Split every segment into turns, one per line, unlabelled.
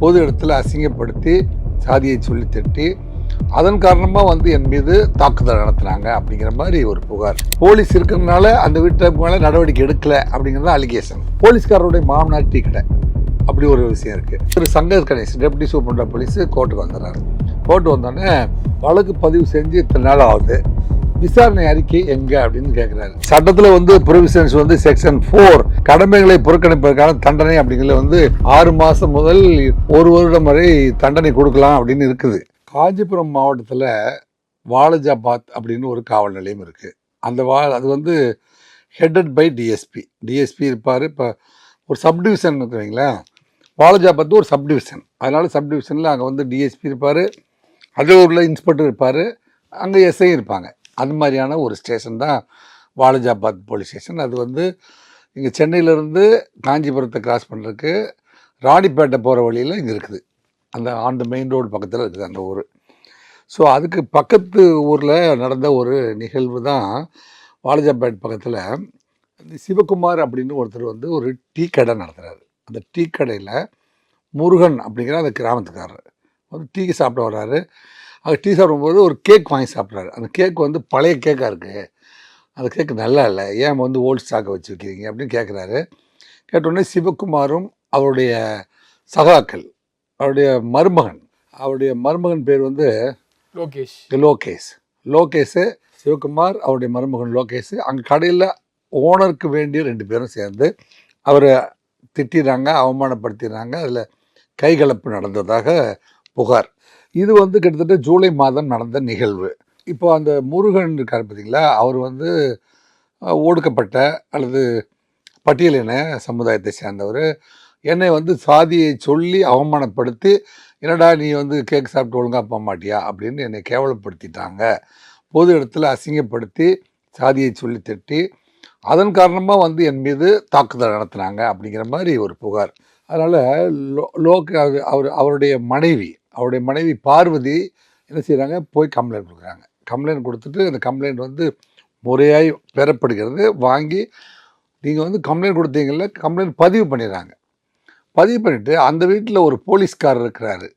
பொது இடத்துல அசிங்கப்படுத்தி சாதியை சொல்லி திட்டி அதன் காரணமாக வந்து என் மீது தாக்குதல் நடத்துனாங்க அப்படிங்கிற மாதிரி ஒரு புகார். போலீஸ் இருக்கிறதுனால அந்த வீட்டை மேலே நடவடிக்கை எடுக்கலை அப்படிங்கிறது அலிகேஷன் போலீஸ்காரருடைய மாமனார் டீ கடை. அப்படி ஒரு விஷயம் இருக்குது திரு Shankar Ganesh deputy super police கோர்ட்டுக்கு வந்துடுறாரு கோர்ட்டு வந்தோடனே வழக்கு பதிவு செஞ்சு இத்தனை நாள் ஆகுது. விசாரணை அறிக்கை எங்க அப்படின்னு கேட்கிறாரு சட்டத்தில் வந்து ப்ரொவிஷன்ஸ் வந்து செக்ஷன் ஃபோர் கடமைகளை புறக்கணிப்பதற்கான தண்டனை அப்படிங்கிறது வந்து ஆறு மாதம் முதல் ஒரு வருடம் வரை தண்டனை கொடுக்கலாம் அப்படின்னு இருக்குது. காஞ்சிபுரம் மாவட்டத்தில் வாலஜாபாத் அப்படின்னு ஒரு காவல் நிலையம் இருக்குது அந்த வா அது வந்து ஹெட்டட் பை டிஎஸ்பி டிஎஸ்பி இருப்பார். இப்போ ஒரு சப்டிவிஷன் வைங்களேன் வாலஜாபாத் ஒரு சப்டிவிஷன் அதனால் சப்டிவிஷனில் அங்கே வந்து டிஎஸ்பி இருப்பார். அதே ஊரில் இன்ஸ்பெக்டர் இருப்பார். அங்கே எஸ்ஐ இருப்பாங்க. அது மாதிரியான ஒரு ஸ்டேஷன் தான் வாலஜாபாத் போலீஸ் ஸ்டேஷன். அது வந்து இங்கே சென்னையிலேருந்து காஞ்சிபுரத்தை கிராஸ் பண்ணுறதுக்கு ராணிப்பேட்டை போகிற வழியில் இங்கே இருக்குது. அந்த ஆன் த மெயின் ரோடு பக்கத்தில் இருக்குது அந்த ஊர். ஸோ அதுக்கு பக்கத்து ஊரில் நடந்த ஒரு நிகழ்வு தான் வாலஜாபேட் பக்கத்தில் சிவகுமார் அப்படின்னு ஒருத்தர் வந்து ஒரு டீ கடை நடத்துகிறாரு அந்த டீ கடையில் முருகன் அப்படிங்கிற அந்த கிராமத்துக்காரர் வந்து டீ சாப்பிட வர்றாரு. அது டீ சாப்பிடும்போது ஒரு கேக் வாங்கி சாப்பிட்றாரு. அந்த கேக் வந்து பழைய கேக்காக இருக்குது அந்த கேக் நல்லா இல்லை. ஏன் வந்து ஓல்ட் ஸ்டாக்கை வச்சு வைக்கிறீங்க அப்படின்னு கேட்குறாரு கேட்டோடனே சிவகுமாரும் அவருடைய சகாக்கள் அவருடைய மருமகன் அவருடைய மருமகன் பேர் வந்து
லோகேஷ்.
லோகேஷ். லோகேஷு சிவகுமார் அவருடைய மருமகன் லோகேஷ். அங்கே கடையில் ஓனருக்கு வேண்டிய ரெண்டு பேரும் சேர்ந்து அவரை திட்டிடுறாங்க அவமானப்படுத்திடுறாங்க அதில் கைகலப்பு நடந்ததாக புகார். இது வந்து கிட்டத்தட்ட ஜூலை மாதம் நடந்த நிகழ்வு. இப்போ அந்த முருகன் இருக்கார் பார்த்தீங்களா அவர் வந்து ஒடுக்கப்பட்ட அல்லது பட்டியலின சமுதாயத்தை சேர்ந்தவர். என்னை வந்து சாதியை சொல்லி அவமானப்படுத்தி என்னடா நீ வந்து கேக் சாப்பிட்டு ஒழுங்காக போக மாட்டியா? அப்படின்னு என்னை கேவலப்படுத்திட்டாங்க. பொது இடத்துல அசிங்கப்படுத்தி சாதியை சொல்லி திட்டி அதன் காரணமாக வந்து என் மீது தாக்குதல் நடத்துனாங்க அப்படிங்கிற மாதிரி ஒரு புகார். அதனால் லோ லோக் அவர் அவர் அவருடைய மனைவி அவருடைய மனைவி பார்வதி என்ன செய்கிறாங்க போய் கம்ப்ளைண்ட் கொடுக்குறாங்க. கம்ப்ளைண்ட் கொடுத்துட்டு அந்த கம்ப்ளைண்ட் வந்து முறையாய் பெறப்படுகிறது. வாங்கி நீங்கள் வந்து கம்ப்ளைண்ட் கொடுத்தீங்கல்ல கம்ப்ளைண்ட் பதிவு பண்ணிடுறாங்க. பதிவு பண்ணிவிட்டு அந்த வீட்டில் ஒரு போலீஸ்காரர் இருக்கிறாரு.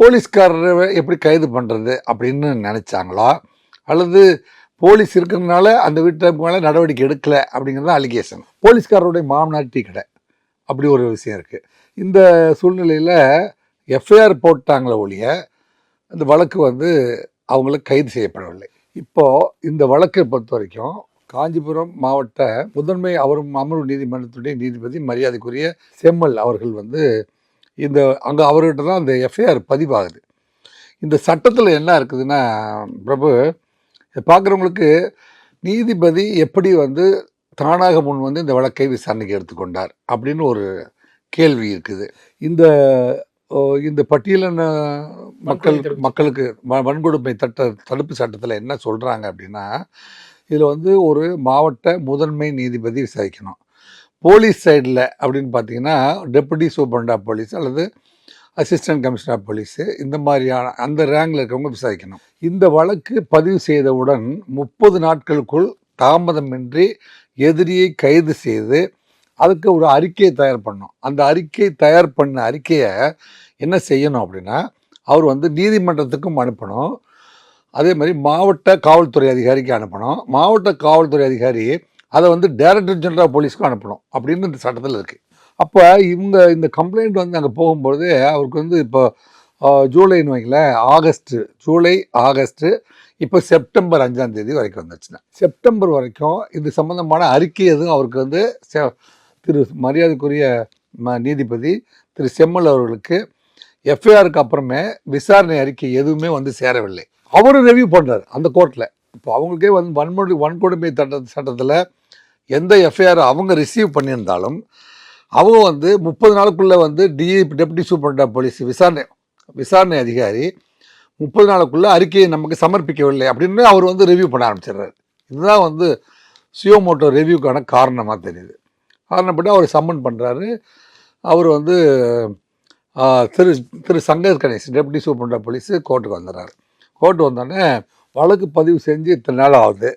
போலீஸ்காரரை எப்படி கைது பண்ணுறது அப்படின்னு நினச்சாங்களா? அல்லது போலீஸ் இருக்கிறதுனால அந்த வீட்டில் மேலே நடவடிக்கை எடுக்கலை அப்படிங்கிறது அலிகேஷன் போலீஸ்காரருடைய மாமனார் டீ கடை. அப்படி ஒரு விஷயம் இருக்குது இந்த சூழ்நிலையில் எஃப்ஐஆர் போட்டாங்களே ஒழிய அந்த வழக்கு வந்து அவங்களுக்கு கைது செய்யப்படவில்லை. இப்போது இந்த வழக்கை பொறுத்த வரைக்கும் காஞ்சிபுரம் மாவட்ட முதன்மை அவரும் அமர்வு நீதிமன்றத்துடைய நீதிபதி மரியாதைக்குரிய செம்மல் அவர்கள் வந்து இந்த அங்கே அவர்கிட்ட தான் அந்த எஃப்ஐஆர் பதிவாகுது. இந்த சட்டத்தில் என்ன இருக்குதுன்னா பிரபு பார்க்குறவங்களுக்கு நீதிபதி எப்படி வந்து தானாக முன் வந்து இந்த வழக்கை விசாரணைக்கு எடுத்துக்கொண்டார் அப்படின்னு ஒரு கேள்வி இருக்குது. இந்த இந்த பட்டியலின மக்கள். மக்களுக்கு வன்கொடுமை தட்ட தடுப்பு சட்டத்தில் என்ன சொல்கிறாங்க அப்படின்னா இதில் வந்து ஒரு மாவட்ட முதன்மை நீதிபதி விசாரிக்கணும் போலீஸ் சைடில் அப்படின்னு பார்த்தீங்கன்னா டெபுட்டி சூப்பரண்ட் ஆஃப் போலீஸ் அல்லது அசிஸ்டன்ட் கமிஷனர் ஆஃப் போலீஸு இந்த மாதிரியான அந்த ரேங்கில் இருக்கவங்க விசாரிக்கணும் இந்த வழக்கு பதிவு செய்தவுடன் முப்பது நாட்களுக்குள் தாமதமின்றி எதிரியை கைது செய்து அதுக்கு ஒரு அறிக்கையை தயார் பண்ணணும் அந்த அறிக்கை தயார் பண்ண அறிக்கையை என்ன செய்யணும் அப்படின்னா அவர் வந்து நீதிமன்றத்துக்கும் அனுப்பணும். அதே மாதிரி மாவட்ட காவல்துறை அதிகாரிக்கு அனுப்பணும். மாவட்ட காவல்துறை அதிகாரி அதை வந்து டைரக்டர் ஜெனரல் போலீஸ்க்கும் அனுப்பணும் அப்படின்னு இந்த சட்டத்தில் இருக்குது அப்போ இவங்க இந்த கம்ப்ளைண்ட் வந்து அங்கே போகும்பொழுது அவருக்கு வந்து இப்போ ஜூலைன்னு வைங்களேன் ஆகஸ்ட்டு ஜூலை ஆகஸ்ட்டு இப்போ செப்டம்பர் அஞ்சாம் தேதி வரைக்கும் வந்துச்சுன்னா செப்டம்பர் வரைக்கும் இது சம்மந்தமான அறிக்கை எதுவும் அவருக்கு வந்து திரு மரியாதைக்குரிய ம- நீதிபதி திரு செம்மல் அவர்களுக்கு எஃப்ஐஆருக்கு அப்புறமே விசாரணை அறிக்கை எதுவுமே வந்து சேரவில்லை. அவரும் ரெவியூ பண்ணுறாரு அந்த கோர்ட்டில் இப்போ அவங்களுக்கே வந்து வன்முறை வன்கொடுமை சட்ட சட்டத்தில் எந்த எஃப்ஐஆர் அவங்க ரிசீவ் பண்ணியிருந்தாலும் அவங்க வந்து முப்பது நாளுக்குள்ளே வந்து டிஇ டெப்டி சூப்பரண்டா போலீஸ் விசாரணை விசாரணை அதிகாரி முப்பது நாளுக்குள்ளே அறிக்கையை நமக்கு சமர்ப்பிக்கவில்லை அப்படின்னு அவர் வந்து ரிவ்யூ பண்ண ஆரம்பிச்சிடுறாரு. இதுதான் வந்து சியோமோட்டோ ரிவ்யூக்கான காரணமாக தெரியுது. காரணப்பட்டு அவர் சம்மன் பண்ணுறாரு அவர் வந்து Thiru Thiru Shankar Ganesh deputy superintendent police police கோர்ட்டுக்கு வந்துடுறாரு கோர்ட்டு வந்தோடனே வழக்கு பதிவு செஞ்சு இத்தனை நாள் ஆகுது.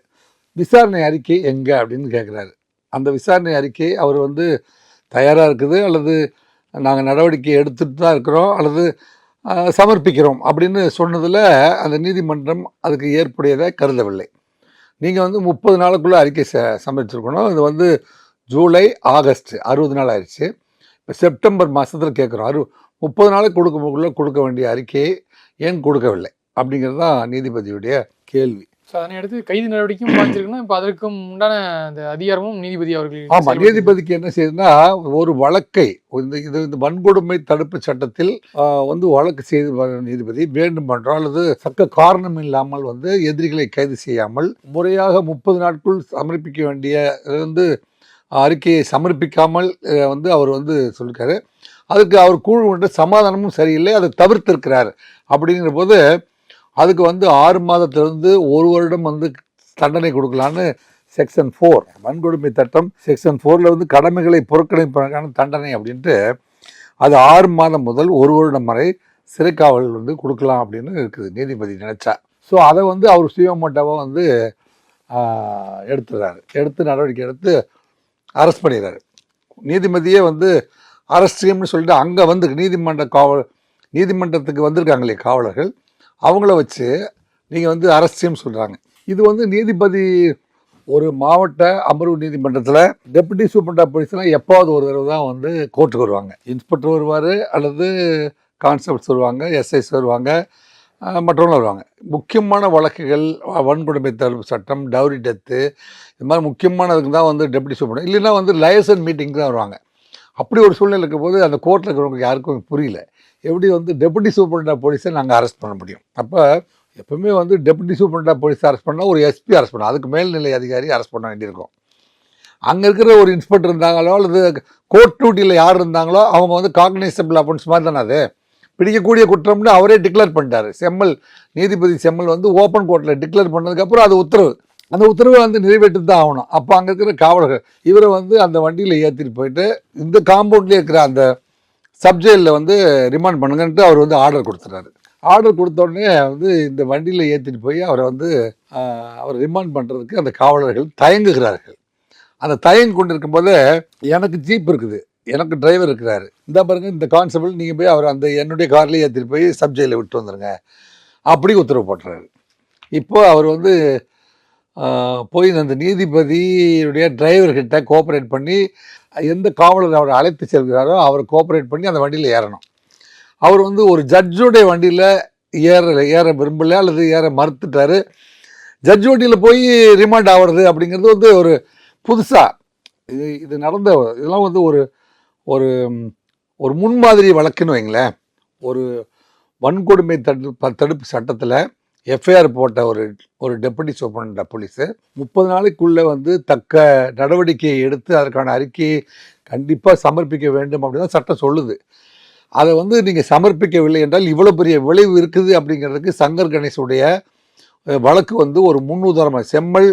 விசாரணை அறிக்கை எங்கே அப்படின்னு கேட்குறாரு அந்த விசாரணை அறிக்கை அவர் வந்து தயாராக இருக்குது அல்லது நாங்கள் நடவடிக்கை எடுத்துட்டு தான் இருக்கிறோம் அல்லது சமர்ப்பிக்கிறோம் அப்படின்னு சொன்னதில் அந்த நீதிமன்றம் அதுக்கு ஏற்புடையதை கருதவில்லை. நீங்கள் வந்து முப்பது நாளுக்குள்ளே அறிக்கை ச சமர்ப்பிச்சிருக்கணும். இது வந்து ஜூலை ஆகஸ்ட் அறுபது நாள் ஆயிடுச்சு. இப்போ செப்டம்பர் மாதத்தில் கேட்குறோம் அறு முப்பது நாளுக்கு கொடுக்கக்குள்ளே கொடுக்க வேண்டிய அறிக்கையை ஏன் கொடுக்கவில்லை? அப்படிங்கிறது தான் நீதிபதியுடைய கேள்வி.
ஸோ அதனை அடுத்து கைது நடவடிக்கையும் பாய்ச்சிருக்குன்னா இப்போ அதற்கும் உண்டான அந்த அதிகாரமும் நீதிபதி அவர்கள்
ஆமாம் நீதிபதிக்கு என்ன செய்யுதுன்னா ஒரு வழக்கை இந்த இது இந்த வன்கொடுமை தடுப்பு சட்டத்தில் வந்து வழக்கு செய்து நீதிபதி வேண்டுமென்றோ அல்லது தக்க காரணம் இல்லாமல் வந்து எதிரிகளை கைது செய்யாமல் முறையாக முப்பது நாட்குள் சமர்ப்பிக்க வேண்டிய வந்து அறிக்கையை சமர்ப்பிக்காமல் வந்து அவர் வந்து சொல்லியிருக்காரு அதுக்கு அவர் குழு கொண்ட சமாதானமும் சரியில்லை அதை தவிர்த்திருக்கிறார். அப்படிங்கிற போது அதுக்கு வந்து ஆறு மாதத்திலிருந்து ஒரு வருடம் வந்து தண்டனை கொடுக்கலான்னு செக்ஷன் ஃபோர் வன்கொடுமை சட்டம் செக்ஷன் ஃபோரில் வந்து கடமைகளை புறக்கணிப்பதற்கான தண்டனை அப்படின்ட்டு அது ஆறு மாதம் முதல் ஒரு வருடம் வரை சிறைக்காவல் வந்து கொடுக்கலாம் அப்படின்னு இருக்குது நீதிபதி நினச்சா. ஸோ அதை வந்து அவர் சுயமோட்டாவாக வந்து எடுத்துடுறாரு எடுத்து நடவடிக்கை எடுத்து அரெஸ்ட் பண்ணிடுறாரு. நீதிபதியே வந்து அரஸ்ட்ரியம்னு சொல்லிட்டு அங்கே வந்து நீதிமன்ற காவல் நீதிமன்றத்துக்கு வந்திருக்காங்களே காவலர்கள். அவங்கள வச்சு நீங்கள் வந்து அரஸ்ட்ரியம் சொல்கிறாங்க இது வந்து நீதிபதி ஒரு மாவட்ட அமர்வு நீதிமன்றத்தில் டெபுட்டி சூப்பரண்ட் ஆஃப் போலீஸ்லாம் எப்போது ஒரு தடவை தான் வந்து கோர்ட்டுக்கு வருவாங்க. இன்ஸ்பெக்டர் வருவார் அல்லது கான்ஸ்டபிள்ஸ் வருவாங்க எஸ்ஐஸ் வருவாங்க. மற்றவங்களும் வருவாங்க. முக்கியமான வழக்குகள் வன்கொடுமை தடுப்பு சட்டம் டவுரி டெத்து இது மாதிரி முக்கியமானதுக்கு தான் வந்து டெப்டி சூப்பரண்ட் இல்லைன்னா வந்து லயசன் மீட்டிங் தான் வருவாங்க. அப்படி ஒரு சூழ்நிலை இருக்கும்போது அந்த கோர்ட்டில் இருக்கிறவங்க யாருக்கும் புரியல. எப்படி வந்து டெபுட்டி சூப்பரண்டா போலீஸை நாங்கள் அரெஸ்ட் பண்ண முடியும்? அப்போ எப்பவுமே வந்து டெபுட்டி சூப்பரண்ட் போலீஸ் அரெஸ்ட் பண்ணால் ஒரு எஸ்பி அரெஸ்ட் பண்ணோம் அதுக்கு மேல்நிலை அதிகாரி அரெஸ்ட் பண்ண வேண்டியிருக்கும். அங்கே இருக்கிற ஒரு இன்ஸ்பெக்டர் இருந்தாங்களோ அல்லது கோர்ட் டியூட்டியில் யார் இருந்தாங்களோ அவங்க வந்து காக்னைசபிள் அஃபென்ஸ் மாதிரி தானே அது? பிடிக்கக்கூடிய குற்றம்னு அவரே டிக்ளேர் பண்ணிட்டாரு. செம்மல் நீதிபதி செம்மல் வந்து ஓப்பன் கோர்ட்டில் டிக்ளேர் பண்ணதுக்கப்புறம் அது உத்தரவு. அந்த உத்தரவை வந்து நிறைவேற்றி தான் ஆகணும். அப்போ அங்கே இருக்கிற காவலர்கள் இவரை வந்து அந்த வண்டியில் ஏற்றிட்டு போயிட்டு இந்த காம்பவுண்ட்லேயே இருக்கிற அந்த சப்ஜெயிலில் வந்து ரிமாண்ட் பண்ணுங்கன்ட்டு அவர் வந்து ஆர்டர் கொடுத்துறாரு. ஆர்டர் கொடுத்த உடனே வந்து இந்த வண்டியில் ஏற்றிட்டு போய் அவரை வந்து அவர் அவரை ரிமாண்ட் பண்ணுறதுக்கு அந்த காவலர்கள் தயங்குகிறார்கள். அந்த தயங்கி கொண்டு இருக்கும்போது எனக்கு ஜீப் இருக்குது. எனக்கு டிரைவர் இருக்கிறாரு. இந்த பாருங்க இந்த கான்ஸ்டபிள் நீங்கள் போய் அவர் அந்த என்னுடைய கார்லேயே ஏற்றிட்டு போய் சப்ஜெயிலில் விட்டு வந்துடுங்க அப்படி உத்தரவு போட்டுறாரு. இப்போ அவர் வந்து போய் அந்த நீதிபதியுடைய டிரைவர்கிட்ட கோஆப்ரேட் பண்ணி எந்த காவலர் அவரை அழைத்து செல்கிறாரோ அவர் கோஆப்ரேட் பண்ணி அந்த வண்டியில் ஏறணும். அவர் வந்து ஒரு ஜட்ஜுடைய வண்டியில் ஏற ஏற விரும்பலை அல்லது ஏற மறுத்துட்டாரு. ஜட்ஜ் வண்டியில் போய் ரிமாண்ட் ஆகிறது அப்படிங்கிறது வந்து ஒரு புதுசாக இது இது நடந்த இதெல்லாம் வந்து ஒரு ஒரு ஒரு முன்மாதிரி வழக்குன்னு வைங்களேன். ஒரு வன்கொடுமை தடுப்பு தடுப்பு சட்டத்தில் எஃப்ஐஆர் போட்ட ஒரு ஒரு டெப்புட்டி சூப்பரண்ட போலீஸு முப்பது நாளைக்குள்ளே வந்து தக்க நடவடிக்கையை எடுத்து அதற்கான அறிக்கையை கண்டிப்பாக சமர்ப்பிக்க வேண்டும் அப்படின்னு தான் சட்டம் சொல்லுது. அதை வந்து நீங்கள் சமர்ப்பிக்கவில்லை என்றால் இவ்வளோ பெரிய விளைவு இருக்குது அப்படிங்கிறதுக்கு சங்கர் கணேஷுடைய வழக்கு வந்து ஒரு முன்னுதாரணம் செம்மல்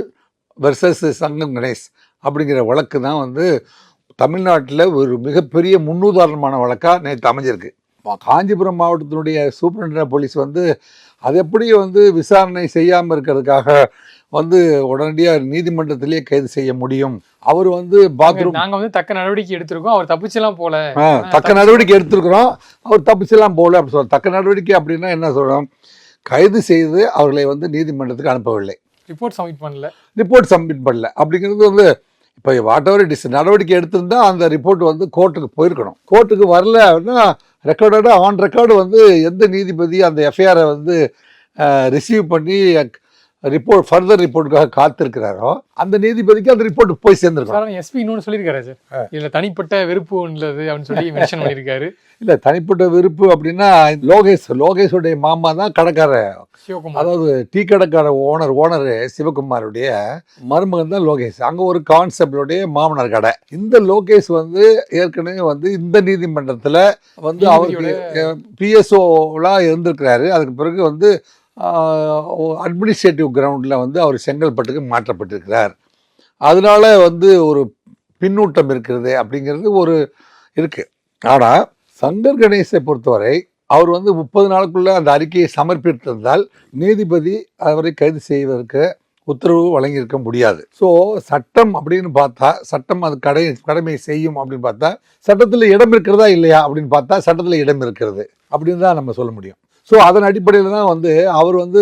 வெர்சஸ் சங்கர் கணேஷ் அப்படிங்கிற வழக்கு தான் வந்து தமிழ்நாட்டில் ஒரு மிகப்பெரிய முன்னுதாரணமான வழக்காக நேற்று அமைஞ்சிருக்கு. காஞ்சிபுரம் மாவட்டத்தினுடைய சூப்பரண்ட் போலீஸ் வந்து அது எப்படி வந்து விசாரணை செய்யாமல் இருக்கிறதுக்காக வந்து உடனடியாக நீதிமன்றத்திலேயே கைது செய்ய முடியும். அவர் வந்து பாத்ரூம்
நாங்க வந்து தக்க நடவடிக்கை எடுத்திருக்கோம். அவர் தப்பிச்செல்லாம் போல.
தக்க நடவடிக்கை எடுத்திருக்கிறோம். அவர் தப்பிச்செல்லாம் போகல அப்படி சொல்ல தக்க நடவடிக்கை அப்படின்னா என்ன சொல்கிறோம் கைது செய்து அவர்களை வந்து நீதிமன்றத்துக்கு அனுப்பவில்லை.
ரிப்போர்ட் சப்மிட் பண்ணல.
ரிப்போர்ட் சப்மிட் பண்ணல. அப்படிங்கிறது வந்து இப்போ வாட் எவர் இட் இஸ் நடவடிக்கை எடுத்திருந்தா அந்த ரிப்போர்ட் வந்து கோர்ட்டுக்கு போயிருக்கணும். கோர்ட்டுக்கு வரல அப்படின்னா ரெக்கார்டடாக ஆன் ரெக்கார்டு வந்து எந்த நீதிபதி அந்த எஃப்ஐஆரை வந்து ரிசீவ் பண்ணி ரிப்போர்ட் ஃபர்தர் ரிப்போர்ட்டுக்காக காத்திருக்கிறாரோ அந்த நீதிபதிக்கு அந்த ரிப்போர்ட் போய் சேர்ந்துருக்கணும்.
சார் எஸ்பி சொல்லியிருக்காரு சார். இதுல தனிப்பட்ட வெறுப்பு உள்ளது அப்படின்னு சொல்லி மென்ஷன் பண்ணியிருக்காரு.
இல்லை தனிப்பட்ட விருப்பு அப்படின்னா லோகேஷ் லோகேஷுடைய மாமா தான் கடைக்கார.
சிவகுமார்.
அதாவது டீ கடைக்கார ஓனர் ஓனர் சிவகுமாருடைய மருமகன் தான் லோகேஷ். அங்கே ஒரு கான்செப்டுடைய மாமனார் கடை. இந்த லோகேஷ் வந்து ஏற்கனவே வந்து இந்த நீதிமன்றத்தில் வந்து அவருக்கு பிஎஸ்ஓலாம் இருந்திருக்கிறாரு. அதுக்கு பிறகு வந்து அட்மினிஸ்ட்ரேட்டிவ் கிரவுண்டில் வந்து அவர் செங்கல்பட்டுக்கு மாற்றப்பட்டிருக்கிறார். அதனால வந்து ஒரு பின்னூட்டம் இருக்கிறது அப்படிங்கிறது ஒரு இருக்குது ஆனால் சங்கர் கணேசை பொறுத்தவரை அவர் வந்து முப்பது நாளுக்குள்ளே அந்த அறிக்கையை சமர்ப்பித்திருந்தால் நீதிபதி அவரை கைது செய்வதற்கு உத்தரவு வழங்கியிருக்க முடியாது. ஸோ சட்டம் அப்படின்னு பார்த்தா சட்டம் அது கடை கடமை செய்யும் அப்படின்னு பார்த்தா சட்டத்தில் இடம் இருக்கிறதா இல்லையா அப்படின்னு பார்த்தா சட்டத்தில் இடம் இருக்கிறது அப்படின்னு தான் நம்ம சொல்ல முடியும். ஸோ அதன் அடிப்படையில் தான் வந்து அவர் வந்து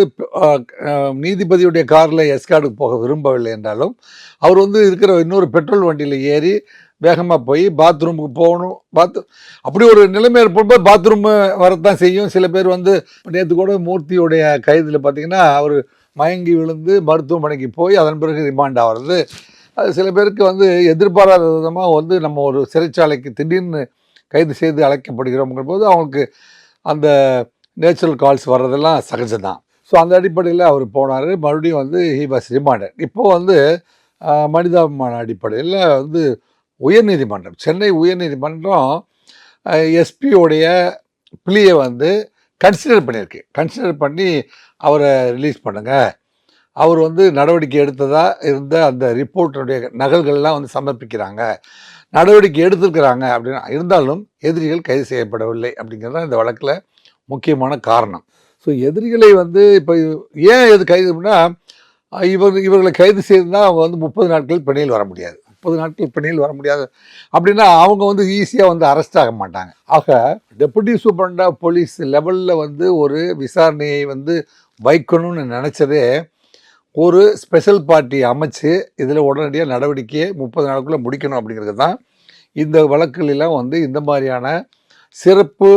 நீதிபதியுடைய காரில் எஸ்கார்டுக்கு போக விரும்பவில்லை என்றாலும் அவர் வந்து இருக்கிற இன்னொரு பெட்ரோல் வண்டியில் ஏறி வேகமாக போய் பாத்ரூமுக்கு போகணும். பாத் அப்படி ஒரு நிலைமை ஏற்படும்போது பாத்ரூம் வரத்தான் செய்யும். சில பேர் வந்து நேற்று கூட மூர்த்தியுடைய கைதில் பார்த்தீங்கன்னா அவர் மயங்கி விழுந்து மருத்துவமனைக்கு போய் அதன் பிறகு ரிமாண்ட் ஆகிறது அது சில பேருக்கு வந்து எதிர்பாராத விதமாக வந்து நம்ம ஒரு சிறைச்சாலைக்கு திடீர்னு கைது செய்து அழைக்கப்படுகிறோம்ங்கிற போது அவங்களுக்கு அந்த நேச்சுரல் கால்ஸ் வர்றதெல்லாம் சகஜம்தான். ஸோ அந்த அடிப்படையில் அவர் போனார். மறுபடியும் வந்து ஹி வாஸ் ரிமாண்டட் இப்போது வந்து மனிதாபிமான அடிப்படையில் வந்து உயர்நீதிமன்றம் சென்னை உயர்நீதிமன்றம் எஸ்பியோடைய பிளியை வந்து கன்சிடர் பண்ணியிருக்கு. கன்சிடர் பண்ணி அவரை ரிலீஸ் பண்ணுங்கள் அவர் வந்து நடவடிக்கை எடுத்ததாக இருந்த அந்த ரிப்போர்ட்டுடைய நகல்கள்லாம் வந்து சமர்ப்பிக்கிறாங்க. நடவடிக்கை எடுத்திருக்கிறாங்க அப்படின்னா இருந்தாலும் எதிரிகள் கைது செய்யப்படவில்லை அப்படிங்கிறது தான் இந்த வழக்கில் முக்கியமான காரணம். ஸோ எதிரிகளை வந்து இப்போ ஏன் எது கைது அப்படின்னா இவர் இவர்களை கைது செய்திருந்தால் அவங்க வந்து முப்பது நாட்கள் பிணையில் வர முடியாது. முப்பது நாட்கள் பிணையில் வர முடியாது. அப்படின்னா அவங்க வந்து ஈஸியாக வந்து அரெஸ்ட் ஆக மாட்டாங்க. ஆக டெப்புட்டி சூப்பரண்டா போலீஸ் லெவலில் வந்து ஒரு விசாரணையை வந்து வைக்கணும்னு நினச்சதே ஒரு ஸ்பெஷல் பார்ட்டி அமைச்சு இதில் உடனடியாக நடவடிக்கையை முப்பது நாளுக்குள்ளே முடிக்கணும் அப்படிங்கிறது தான் இந்த வழக்குகளெல்லாம் வந்து இந்த மாதிரியான சிறப்பு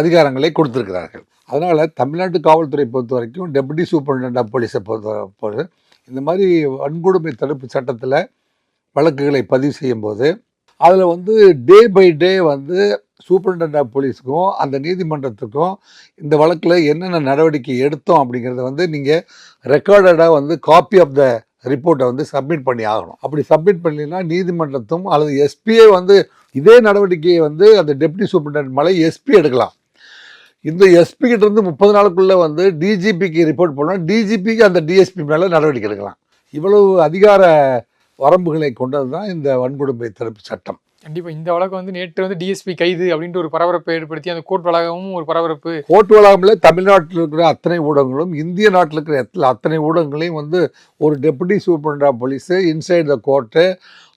அதிகாரங்களை கொடுத்துருக்கிறார்கள். அதனால் தமிழ்நாட்டு காவல்துறை பொறுத்த வரைக்கும் டெபுட்டி சூப்பரண்ட் ஆஃப் போலீஸை பொறுத்த போது இந்த மாதிரி வன்கொடுமை தடுப்பு சட்டத்தில் வழக்குகளை பதிவு செய்யும்போது அதில் வந்து டே பை டே வந்து சூப்பரிண்டென்ட் ஆஃப் போலீஸுக்கும் அந்த நீதிமன்றத்துக்கும் இந்த வழக்கில் என்னென்ன நடவடிக்கை எடுத்தோம் அப்படிங்கிறத வந்து நீங்கள் ரெக்கார்டடாக வந்து காப்பி ஆஃப் த ரிப்போர்ட்டை வந்து சப்மிட் பண்ணி ஆகணும். அப்படி சப்மிட் பண்ணலைன்னா நீதிமன்றத்தும் அல்லது எஸ்பியே வந்து இதே நடவடிக்கையை வந்து அந்த டெப்டி சூப்பரிண்டென்ட் மலை எஸ்பி எடுக்கலாம். இந்த எஸ்பி கிட்ட இருந்து முப்பது நாளுக்குள்ளே வந்து டிஜிபிக்கு ரிப்போர்ட் பண்ணணும் டிஜிபிக்கு அந்த டிஎஸ்பி மேலே நடவடிக்கை எடுக்கலாம். இவ்வளவு அதிகார வரம்புகளை கொண்டது தான் இந்த வன்கொடுமை தடுப்பு சட்டம்.
கண்டிப்பா இந்த வழக்கு வந்து நேற்று வந்து டிஎஸ்பி கைது அப்படின்ட்டு ஒரு பரபரப்பை ஏற்படுத்தி அந்த கோர்ட் வளாகமும் ஒரு பரபரப்பு.
கோர்ட் வளாகமில் தமிழ்நாட்டில் இருக்கிற அத்தனை ஊடகங்களும் இந்திய நாட்டில் இருக்கிற எத்தனை அத்தனை ஊடகங்களையும் வந்து ஒரு deputy superintendent of police inside the court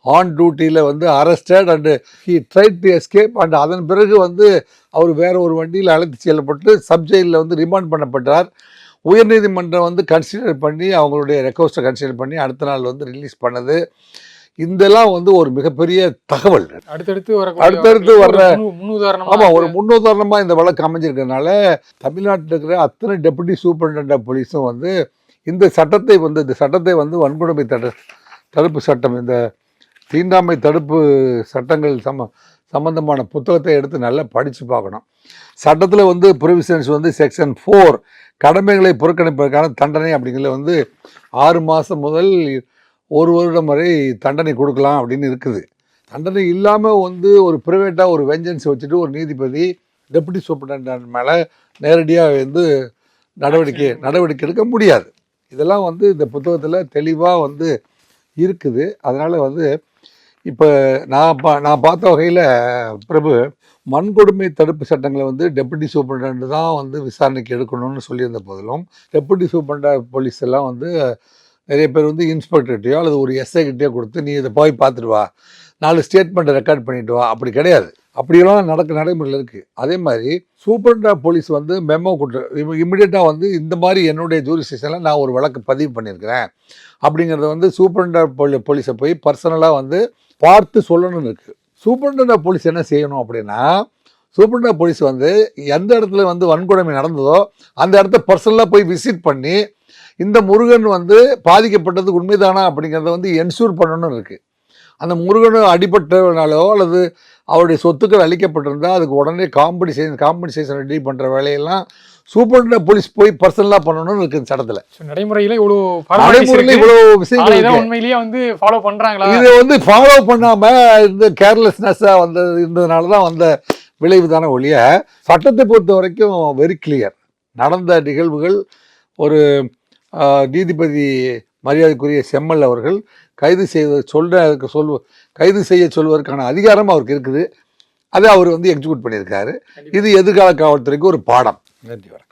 on டியூட்டியில் வந்து arrested and he tried to escape and அதன் பிறகு வந்து அவர் வேற ஒரு வண்டியில் அழைத்து செல்லப்பட்டு சப்ஜெயிலில் வந்து ரிமாண்ட் பண்ணப்பட்டார். உயர்நீதிமன்றம் வந்து கன்சிடர் பண்ணி அவங்களுடைய ரெக்வஸ்ட்டை கன்சிடர் பண்ணி அடுத்த நாள் வந்து ரிலீஸ் பண்ணது. இதெல்லாம் வந்து ஒரு மிகப்பெரிய தகவல்.
அடுத்தடுத்து வர
அடுத்தடுத்து வர்ற-
முன்னுதாரணமா
ஆமாம் ஒரு முன்னுதாரணமாக இந்த வழக்கு அமைஞ்சிருக்கிறதுனால தமிழ்நாட்டில் இருக்கிற அத்தனை டெபுட்டி சூப்பரண்ட் ஆஃப் போலீஸும் வந்து இந்த சட்டத்தை வந்து இந்த சட்டத்தை வந்து வன்கொடுமை தடு தடுப்பு சட்டம் இந்த தீண்டாமை தடுப்பு சட்டங்கள் சம சம்பந்தமான புத்தகத்தை எடுத்து நல்லா படித்து பார்க்கணும். சட்டத்தில் வந்து ப்ரொவிஷன்ஸ் வந்து செக்ஷன் ஃபோர் கடமைகளை புறக்கணிப்பதற்கான தண்டனை அப்படிங்கிறதுல வந்து ஆறு மாதம் முதல் ஒரு வருடம் வரை தண்டனை கொடுக்கலாம் அப்படின்னு இருக்குது. தண்டனை இல்லாமல் வந்து ஒரு ப்ரைவேட்டாக ஒரு வெஞ்சன்ஸ் வச்சுட்டு ஒரு நீதிபதி டெபுட்டி சூப்பரண்ட் மேலே நேரடியாக வந்து நடவடிக்கை நடவடிக்கை எடுக்க முடியாது. இதெல்லாம் வந்து இந்த புத்தகத்தில் தெளிவாக வந்து இருக்குது. அதனால் வந்து இப்போ நான் பா நான் பார்த்த வகையில் பிரபு வன்கொடுமை தடுப்பு சட்டங்களை வந்து டெப்புட்டி சூப்பரண்ட் தான் வந்து விசாரணைக்கு எடுக்கணும்னு சொல்லியிருந்த போதிலும் டெப்புட்டி சூப்பரண்ட் போலீஸ் எல்லாம் வந்து நிறைய பேர் வந்து இன்ஸ்பெக்டர்கிட்டயோ அல்லது ஒரு எஸ்ஐ கிட்டயோ கொடுத்து நீ இதை போய் பார்த்துட்டு வா. நாலு ஸ்டேட்மெண்ட்டை ரெக்கார்ட் பண்ணிட்டு வா. அப்படி கிடையாது. அப்படியெல்லாம் நடக்க நடைமுறையில் இருக்குது அதே மாதிரி சூப்பரண்டா போலீஸ் வந்து மெமோ கொடுத்து இமிடியேட்டாக வந்து இந்த மாதிரி என்னுடைய ஜூரிஸ்டிஷனில் நான் ஒரு வழக்கு பதிவு பண்ணியிருக்கிறேன். அப்படிங்கிறத வந்து சூப்பரண்டா போலீஸை போய் பர்சனலாக வந்து பார்த்து சொல்லணும்னு இருக்குது சூப்பரண்ட் போலீஸ் என்ன செய்யணும் அப்படின்னா சூப்பரண்ட் போலீஸ் வந்து எந்த இடத்துல வந்து வன்கொடுமை நடந்ததோ அந்த இடத்த பர்சனலாக போய் விசிட் பண்ணி இந்த முருகன் வந்து பாதிக்கப்பட்டது உண்மைதானா அப்படிங்கிறத வந்து என்ஷூர் பண்ணணும்னு இருக்குது அந்த முருகன் அடிபட்டனாலோ அல்லது அவருடைய சொத்துக்கள் அழிக்கப்பட்டிருந்தால் அதுக்கு உடனே காம்படிஷன் காம்படிஷன் ரெடி பண்ணுற வேலையெல்லாம் சூப்பரண்ட் போலீஸ் போய் பர்சனலாக பண்ணணும்னு இருக்குது இந்த சட்டத்தில்
நடைமுறையில formalities
நடைமுறையில்
இருக்கு.
இவ்வளோ விஷயங்கள் இருக்கு.
உண்மையிலேயே வந்து ஃபாலோ பண்றாங்களா
இதை வந்து ஃபாலோ பண்ணாம இந்த கேர்லெஸ்னஸாக வந்தது இருந்ததுனால தான் வந்த விளைவு தானே ஒழிய சட்டத்தை பொறுத்த வரைக்கும் வெரி கிளியர் நடந்த நிகழ்வுகள் ஒரு நீதிபதி மரியாதைக்குரிய செம்மல் அவர்கள் கைது செய்வது சொல்ற சொல்வ கைது செய்ய சொல்வதற்கான அதிகாரம் அவருக்கு இருக்குது அதை அவர் வந்து எக்ஸிக்யூட் பண்ணியிருக்காரு. இது எதிர்கால காவல்துறைக்கு ஒரு பாடம். நன்றி வணக்கம்.